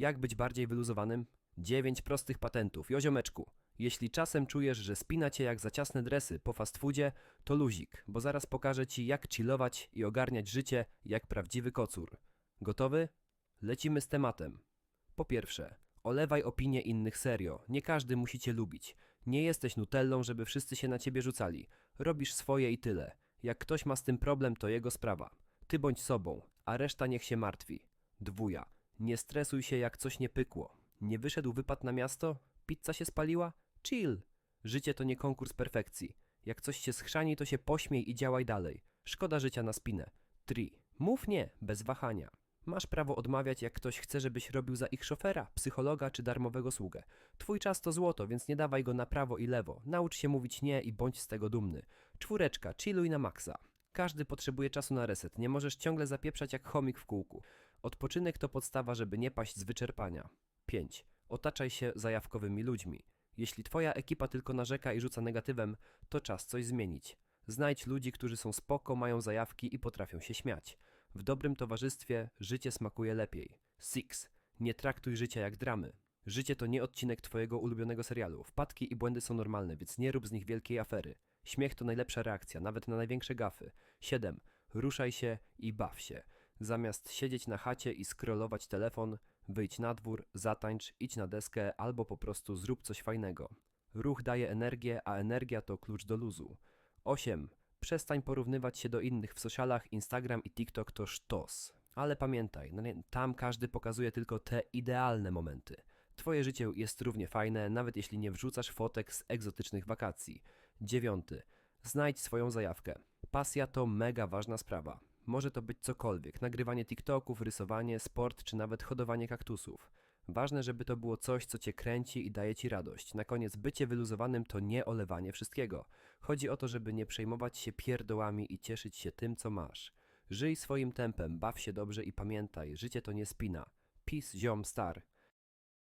Jak być bardziej wyluzowanym? 9 prostych patentów. Joziomeczku, jeśli czasem czujesz, że spina cię jak za ciasne dresy po fast foodzie, to luzik, bo zaraz pokażę ci jak chillować i ogarniać życie jak prawdziwy kocur. Gotowy? Lecimy z tematem. Po pierwsze, olewaj opinie innych serio. Nie każdy musi cię lubić. Nie jesteś nutellą, żeby wszyscy się na ciebie rzucali. Robisz swoje i tyle. Jak ktoś ma z tym problem, to jego sprawa. Ty bądź sobą, a reszta niech się martwi. Dwuja. Nie stresuj się, jak coś nie pykło. Nie wyszedł wypad na miasto? Pizza się spaliła? Chill. Życie to nie konkurs perfekcji. Jak coś się schrzani, to się pośmiej i działaj dalej. Szkoda życia na spinę. 3. Mów nie, bez wahania. Masz prawo odmawiać, jak ktoś chce, żebyś robił za ich szofera, psychologa czy darmowego sługę. Twój czas to złoto, więc nie dawaj go na prawo i lewo. Naucz się mówić nie i bądź z tego dumny. Czwóreczka, chilluj na maksa. Każdy potrzebuje czasu na reset, nie możesz ciągle zapieprzać jak chomik w kółku. Odpoczynek to podstawa, żeby nie paść z wyczerpania. 5. Otaczaj się zajawkowymi ludźmi. Jeśli twoja ekipa tylko narzeka i rzuca negatywem, to czas coś zmienić. Znajdź ludzi, którzy są spoko, mają zajawki i potrafią się śmiać. W dobrym towarzystwie życie smakuje lepiej. Six. Nie traktuj życia jak dramy. Życie to nie odcinek twojego ulubionego serialu. Wpadki i błędy są normalne, więc nie rób z nich wielkiej afery. Śmiech to najlepsza reakcja, nawet na największe gafy. 7. Ruszaj się i baw się. Zamiast siedzieć na chacie i scrollować telefon, wyjdź na dwór, zatańcz, idź na deskę albo po prostu zrób coś fajnego. Ruch daje energię, a energia to klucz do luzu. 8. Przestań porównywać się do innych w socialach, Instagram i TikTok to sztos. Ale pamiętaj, no tam każdy pokazuje tylko te idealne momenty. Twoje życie jest równie fajne, nawet jeśli nie wrzucasz fotek z egzotycznych wakacji. 9. Znajdź swoją zajawkę. Pasja to mega ważna sprawa. Może to być cokolwiek, nagrywanie TikToków, rysowanie, sport czy nawet hodowanie kaktusów. Ważne, żeby to było coś, co cię kręci i daje ci radość. Na koniec, bycie wyluzowanym to nie olewanie wszystkiego. Chodzi o to, żeby nie przejmować się pierdołami i cieszyć się tym, co masz. Żyj swoim tempem, baw się dobrze i pamiętaj, życie to nie spina. Peace, ziom star.